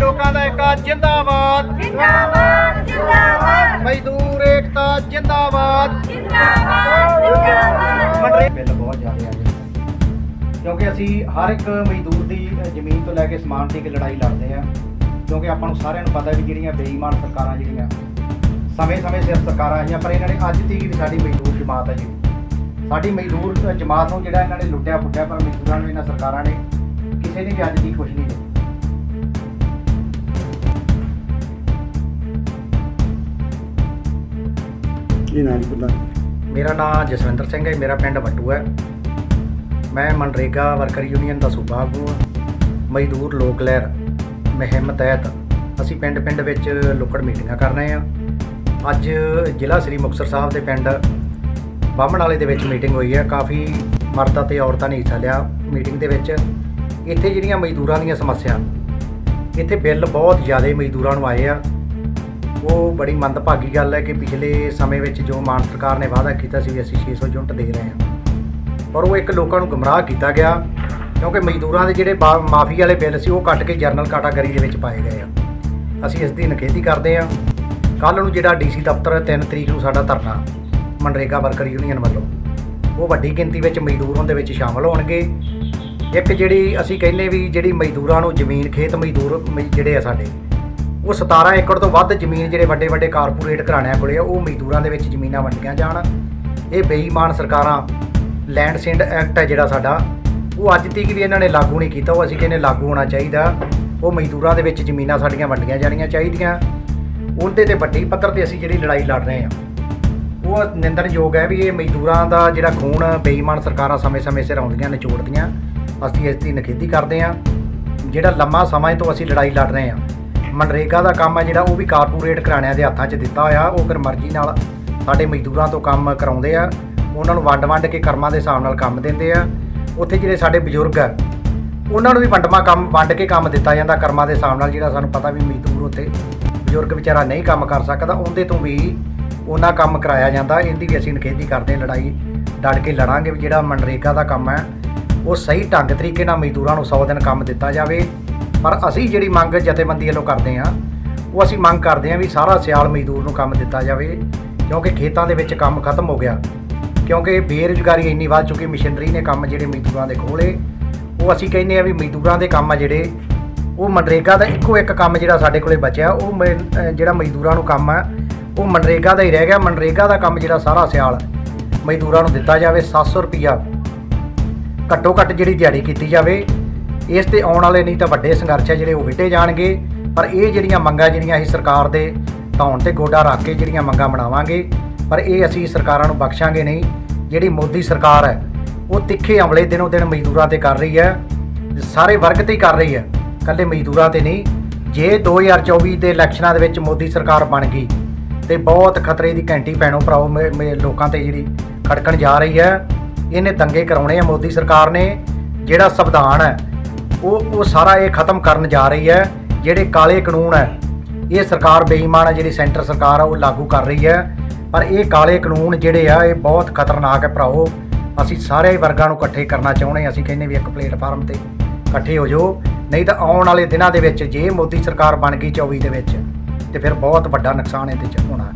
ਲੋਕਾਂ ਦਾ ਇੱਕ ਜਿੰਦਾਬਾਦ। ਜਿੰਦਾਬਾਦ ਜਿੰਦਾਬਾਦ। ਮਜ਼ਦੂਰ ਏਕਤਾ ਜਿੰਦਾਬਾਦ। ਜਿੰਦਾਬਾਦ ਜਿੰਦਾਬਾਦ। ਮੰਡਰੇ ਬਿੱਲ ਬਹੁਤ ਜ਼ਿਆਦਾ ਆ ਜੀ। ਕਿਉਂਕਿ ਅਸੀਂ ਹਰ ਇੱਕ ਮਜ਼ਦੂਰ ਦੀ ਜ਼ਮੀਨ ਤੋਂ ਲੈ ਕੇ ਸਮਾਨ ਤੱਕ ਲੜਾਈ ਲੜਦੇ ਆ। ਕਿਉਂਕਿ ਆਪਾਂ ਨੂੰ ਸਾਰਿਆਂ ਨੂੰ ਪਤਾ ਵੀ ਜਿਹੜੀਆਂ ਬੇਈਮਾਨ ਸਰਕਾਰਾਂ ਜਿਹੜੀਆਂ ਸਮੇਂ-ਸਮੇਂ ਸਿਰ ਸਰਕਾਰਾਂ ਆਈਆਂ ਪਰ ਇਹਨਾਂ ਨੇ ਅੱਜ ਤੱਕ ਵੀ ਸਾਡੀ ਮਜ਼ਦੂਰ ਜਮਾਤ ਹੈ ਜੀ ਸਾਡੀ ਮਜ਼ਦੂਰ ਜਮਾਤ ਨੂੰ ਜਿਹੜਾ ਇਹਨਾਂ ਨੇ ਲੁੱਟਿਆ ਪੁੱਟਿਆ ਪਰ ਮਜ਼ਦੂਰਾਂ ਨੂੰ ਇਹਨਾਂ ਸਰਕਾਰਾਂ ਨੇ ਕਿਸੇ ਨੇ ਵੀ ਅੱਜ ਤੱਕ ਕੁਝ ਨਹੀਂ ਦਿੱਤਾ। ਕੀ ਨਾਮ ਤੁਹਾਡਾ ਮੇਰਾ ਨਾਮ ਜਸਵਿੰਦਰ ਸਿੰਘ ਹੈ, ਮੇਰਾ ਪਿੰਡ ਵੱਟੂ ਹੈ। ਮੈਂ ਮਨਰੇਗਾ ਵਰਕਰ ਯੂਨੀਅਨ ਦਾ ਸੂਬਾ ਆਗੂ ਹਾਂ। ਮਜ਼ਦੂਰ ਲੋਕ ਲਹਿਰ ਮੁਹਿੰਮ ਤਹਿਤ ਅਸੀਂ ਪਿੰਡ-ਪਿੰਡ ਵਿੱਚ ਲੁੱਕੜ ਮੀਟਿੰਗਾਂ ਕਰ ਰਹੇ ਹਾਂ। ਅੱਜ ਜ਼ਿਲ੍ਹਾ ਸ੍ਰੀ ਮੁਕਤਸਰ ਸਾਹਿਬ ਦੇ ਪਿੰਡ ਬਾਹਮਣ ਵਾਲੇ ਦੇ ਵਿੱਚ ਮੀਟਿੰਗ ਹੋਈ ਹੈ। ਕਾਫੀ ਮਰਦਾਂ ਤੇ ਔਰਤਾਂ ਨੇ ਹਿੱਸਾ ਲਿਆ ਮੀਟਿੰਗ ਦੇ ਵਿੱਚ। ਇੱਥੇ ਜਿਹੜੀਆਂ ਮਜ਼ਦੂਰਾਂ ਦੀਆਂ ਸਮੱਸਿਆ, ਇੱਥੇ ਬਿੱਲ ਬਹੁਤ ਜ਼ਿਆਦਾ ਮਜ਼ਦੂਰਾਂ ਨੂੰ ਆਏ ਆ। ਉਹ ਬੜੀ ਮੰਦਭਾਗੀ ਗੱਲ ਹੈ ਕਿ ਪਿਛਲੇ ਸਮੇਂ ਵਿੱਚ ਜੋ ਮਾਨ ਸਰਕਾਰ ਨੇ ਵਾਅਦਾ ਕੀਤਾ ਸੀ ਵੀ ਅਸੀਂ 600 ਯੂਨਿਟ ਦੇ ਰਹੇ ਹਾਂ। ਪਰ ਉਹ ਇੱਕ ਲੋਕਾਂ ਨੂੰ ਗੁੰਮਰਾਹ ਕੀਤਾ ਗਿਆ ਕਿਉਂਕਿ ਮਜ਼ਦੂਰਾਂ ਦੇ ਜਿਹੜੇ ਬਾ- ਮਾਫੀ ਵਾਲੇ ਬਿੱਲ ਸੀ, ਉਹ ਕੱਟ ਕੇ ਜਰਨਲ ਕੈਟਾਗਰੀ ਦੇ ਵਿੱਚ ਪਾਏ ਗਏ ਆ। ਅਸੀਂ ਇਸ ਦੀ ਨਿਖੇਧੀ ਕਰਦੇ ਹਾਂ। ਕੱਲ ਨੂੰ ਜਿਹੜਾ ਡੀਸੀ ਦਫ਼ਤਰ 3 ਤਰੀਕ ਨੂੰ ਸਾਡਾ ਧਰਨਾ, ਮਨਰੇਗਾ ਵਰਕਰ ਯੂਨੀਅਨ ਵੱਲੋਂ। ਉਹ ਵੱਡੀ ਗਿਣਤੀ ਵਿੱਚ ਮਜ਼ਦੂਰ ਉਹਦੇ ਵਿੱਚ ਸ਼ਾਮਲ ਹੋਣਗੇ। ਇੱਕ ਜਿਹੜੀ ਅਸੀਂ ਕਹਿੰਦੇ ਵੀ ਜਿਹੜੀ ਮਜ਼ਦੂਰਾਂ ਨੂੰ ਜ਼ਮੀਨ, ਖੇਤ ਮਜ਼ਦੂਰ ਮ- ਜਿਹੜੇ ਆ ਸਾਡੇ ਉਹ 17 ਏਕੜ ਤੋਂ ਵੱਧ ਜ਼ਮੀਨ ਜਿਹੜੇ ਵੱਡੇ ਵੱਡੇ ਕਾਰਪੋਰੇਟ ਘਰਾਣਿਆਂ ਕੋਲੇ ਆ, ਉਹ ਮਜ਼ਦੂਰਾਂ ਦੇ ਵਿੱਚ ਜ਼ਮੀਨਾਂ ਵੰਡੀਆਂ ਜਾਣ। ਇਹ ਬੇਈਮਾਨ ਸਰਕਾਰਾਂ ਲੈਂਡ ਸਿੰਡ ਐਕਟ ਹੈ ਜਿਹੜਾ ਸਾਡਾ। ਉਹ ਅੱਜ ਤੱਕ ਵੀ ਇਹਨਾਂ ਨੇ ਲਾਗੂ ਨਹੀਂ ਕੀਤਾ, ਉਹ ਅਸੀਂ ਕਹਿੰਦੇ ਲਾਗੂ ਹੋਣਾ ਚਾਹੀਦਾ। ਉਹ ਮਜ਼ਦੂਰਾਂ ਦੇ ਵਿੱਚ ਜ਼ਮੀਨਾਂ ਸਾਡੀਆਂ ਵੰਡੀਆਂ ਜਾਣੀਆਂ ਚਾਹੀਦੀਆਂ। ਉਹਦੇ ਤੇ ਵੱਡੀ ਪੱਧਰ ਤੇ ਅਸੀਂ ਜਿਹੜੀ ਲੜਾਈ ਲੜ ਰਹੇ ਹਾਂ। ਉਹ ਨਿੰਦਣਯੋਗ ਹੈ ਵੀ ਇਹ ਮਜ਼ਦੂਰਾਂ ਦਾ ਜਿਹੜਾ ਖੂਨ ਬੇਈਮਾਨ ਸਰਕਾਰਾਂ ਸਮੇਂ-ਸਮੇਂ ਸਿਰ ਆਉਂਦੀਆਂ, ਨਿਚੋੜਦੀਆਂ। ਅਸੀਂ ਇਸ ਦੀ ਨਿਖੇਧੀ ਕਰਦੇ ਹਾਂ। ਜਿਹੜਾ ਲੰਮਾ ਸਮਾਂ ਤੋਂ ਅਸੀਂ ਲੜਾਈ ਲੜ ਰਹੇ ਹਾਂ। ਮਨਰੇਗਾ ਦਾ ਕੰਮ ਹੈ ਜਿਹੜਾ ਉਹ ਵੀ ਕਾਰਪੋਰੇਟ ਘਰਾਣਿਆਂ ਦੇ ਹੱਥਾਂ 'ਚ ਦਿੱਤਾ ਹੋਇਆ। ਉਹ ਫਿਰ ਮਰਜ਼ੀ ਨਾਲ ਸਾਡੇ ਮਜ਼ਦੂਰਾਂ ਤੋਂ ਕੰਮ ਕਰਾਉਂਦੇ ਆ, ਉਹਨਾਂ ਨੂੰ ਵੰਡ-ਵੰਡ ਕੇ ਕਰਮਾਂ ਦੇ ਹਿਸਾਬ ਨਾਲ ਕੰਮ ਦਿੰਦੇ ਆ। ਉੱਥੇ ਜਿਹੜੇ ਸਾਡੇ ਬਜ਼ੁਰਗ ਆ, ਉਹਨਾਂ ਨੂੰ ਵੀ ਵੰਡਮਾ ਕੰਮ, ਵੰਡ ਕੇ ਕੰਮ ਦਿੱਤਾ ਜਾਂਦਾ ਕਰਮਾਂ ਦੇ ਹਿਸਾਬ ਨਾਲ ਜਿਹੜਾ ਸਾਨੂੰ ਪਤਾ ਵੀ ਮਜ਼ਦੂਰ ਉੱਥੇ ਬਜ਼ੁਰਗ ਵਿਚਾਰਾ ਨਹੀਂ ਕੰਮ ਕਰ ਸਕਦਾ, ਉਹਦੇ ਤੋਂ ਵੀ ਉਹਨਾਂ ਕੰਮ ਕਰਾਇਆ ਜਾਂਦਾ। ਇਹਦੀ ਵੀ ਅਸੀਂ ਨਿਖੇਧੀ ਕਰਦੇ ਲੜਾਈ ਡਟ ਕੇ ਲੜਾਂਗੇ ਵੀ ਜਿਹੜਾ ਮਨਰੇਗਾ ਦਾ ਕੰਮ ਹੈ, ਉਹ ਸਹੀ ਢੰਗ ਤਰੀਕੇ ਨਾਲ ਮਜ਼ਦੂਰਾਂ ਨੂੰ 100 ਦਿਨ ਕੰਮ ਦਿੱਤਾ ਜਾਵੇ। ਪਰ ਅਸੀਂ ਜਿਹੜੀ ਮੰਗ ਜਥੇਬੰਦੀ ਵੱਲੋਂ ਕਰਦੇ ਹਾਂ, ਉਹ ਅਸੀਂ ਮੰਗ ਕਰਦੇ ਹਾਂ ਵੀ ਸਾਰਾ ਸਿਆਲ ਮਜ਼ਦੂਰ ਨੂੰ ਕੰਮ ਦਿੱਤਾ ਜਾਵੇ, ਕਿਉਂਕਿ ਖੇਤਾਂ ਦੇ ਵਿੱਚ ਕੰਮ ਖਤਮ ਹੋ ਗਿਆ। ਕਿਉਂਕਿ ਬੇਰੁਜ਼ਗਾਰੀ ਇੰਨੀ ਵੱਧ ਚੁੱਕੀ, ਮਸ਼ੀਨਰੀ ਨੇ ਕੰਮ ਜਿਹੜੇ ਮਜ਼ਦੂਰਾਂ ਦੇ ਖੋਲੇ ਉਹ ਅਸੀਂ ਕਹਿੰਦੇ ਆ ਵੀ ਮਜ਼ਦੂਰਾਂ ਦੇ ਕੰਮ ਆ ਜਿਹੜੇ, ਉਹ ਮਨਰੇਗਾ ਦਾ ਇੱਕੋ ਇੱਕ ਕੰਮ ਜਿਹੜਾ ਸਾਡੇ ਕੋਲੇ ਬਚਿਆ, ਉਹ ਮ- ਜਿਹੜਾ ਮਜ਼ਦੂਰਾਂ ਨੂੰ ਕੰਮ ਆ, ਉਹ ਮਨਰੇਗਾ ਦਾ ਹੀ ਰਹਿ ਗਿਆ। ਮਨਰੇਗਾ ਦਾ ਕੰਮ ਜਿਹੜਾ ਸਾਰਾ ਸਿਆਲ ਮਜ਼ਦੂਰਾਂ ਨੂੰ ਦਿੱਤਾ ਜਾਵੇ 700 ਰੁਪਿਆ ਘੱਟੋ ਘੱਟ ਜਿਹੜੀ ਦਿਹਾੜੀ ਕੀਤੀ ਜਾਵੇ ਇਸ ਤੇ ਆਉਣ ਵਾਲੇ ਨਹੀਂ ਤਾਂ ਵੱਡੇ ਸੰਘਰਸ਼ ਹੈ ਜਿਹੜੇ ਉਹ ਵਿਟੇ ਜਾਣਗੇ। ਪਰ ਇਹ ਜਿਹੜੀਆਂ ਮੰਗਾਂ ਜਿਹੜੀਆਂ ਅਸੀਂ ਸਰਕਾਰ ਦੇ ਧੌਣ ਤੇ ਗੋਡਾ ਰੱਖ ਕੇ ਜਿਹੜੀਆਂ ਮੰਗਾਂ ਬਣਾਵਾਂਗੇ, ਪਰ ਇਹ ਅਸੀਂ ਸਰਕਾਰਾਂ ਨੂੰ ਬਖਸ਼ਾਂਗੇ ਨਹੀਂ। ਜਿਹੜੀ ਮੋਦੀ ਸਰਕਾਰ ਹੈ, ਉਹ ਤਿੱਖੇ ਹਮਲੇ ਦਿਨੋਂ ਦਿਨ ਮਜ਼ਦੂਰਾਂ ਤੇ ਕਰ ਰਹੀ ਹੈ। ਸਾਰੇ ਵਰਗ ਤੇ ਹੀ ਕਰ ਰਹੀ ਹੈ ਕੱਲੇ ਮਜ਼ਦੂਰਾਂ ਤੇ ਨਹੀਂ। ਜੇ 2024 ਦੇ ਇਲੈਕਸ਼ਨਾਂ ਦੇ ਵਿੱਚ ਮੋਦੀ ਸਰਕਾਰ ਬਣ ਗਈ, ਤੇ ਬਹੁਤ ਖਤਰੇ ਦੀ ਘੰਟੀ ਪੈਣੋ ਭਰਾਓ ਮੇ- ਮੇ- ਲੋਕਾਂ ਤੇ ਜਿਹੜੀ ਖੜਕਣ ਜਾ ਰਹੀ ਹੈ। ਇਹਨੇ ਦੰਗੇ ਕਰਾਉਣੇ ਆ ਮੋਦੀ ਸਰਕਾਰ ਨੇ, ਜਿਹੜਾ ਸੰਵਿਧਾਨ ਹੈ ਉਹ ਉਹ ਸਾਰਾ ਇਹ ਖਤਮ ਕਰਨ ਜਾ ਰਹੀ ਹੈ। ਜਿਹੜੇ ਕਾਲੇ ਕਾਨੂੰਨ ਹੈ, ਇਹ ਸਰਕਾਰ ਬੇਈਮਾਨ ਹੈ, ਜਿਹੜੀ ਸੈਂਟਰ ਸਰਕਾਰ ਆ, ਉਹ ਲਾਗੂ ਕਰ ਰਹੀ ਹੈ। ਪਰ ਇਹ ਕਾਲੇ ਕਾਨੂੰਨ ਜਿਹੜੇ ਆ, ਇਹ ਬਹੁਤ ਖਤਰਨਾਕ ਹੈ ਭਰਾਓ ਅਸੀਂ ਸਾਰੇ ਵਰਗਾਂ ਨੂੰ ਇਕੱਠੇ ਕਰਨਾ ਚਾਹੁੰਦੇ ਅਸੀਂ ਕਹਿੰਦੇ ਵੀ ਇੱਕ ਪਲੇਟਫਾਰਮ ਤੇ ਇਕੱਠੇ ਹੋ ਜਾਓ। ਨਹੀਂ ਤਾਂ ਆਉਣ ਵਾਲੇ ਦਿਨਾਂ ਦੇ ਵਿੱਚ, ਜੇ ਮੋਦੀ ਸਰਕਾਰ ਬਣ ਗਈ 24 ਦੇ ਵਿੱਚ, ਤੇ ਫਿਰ ਬਹੁਤ ਵੱਡਾ ਨੁਕਸਾਨ ਇਹਦੇ ਚ ਹੋਣਾ।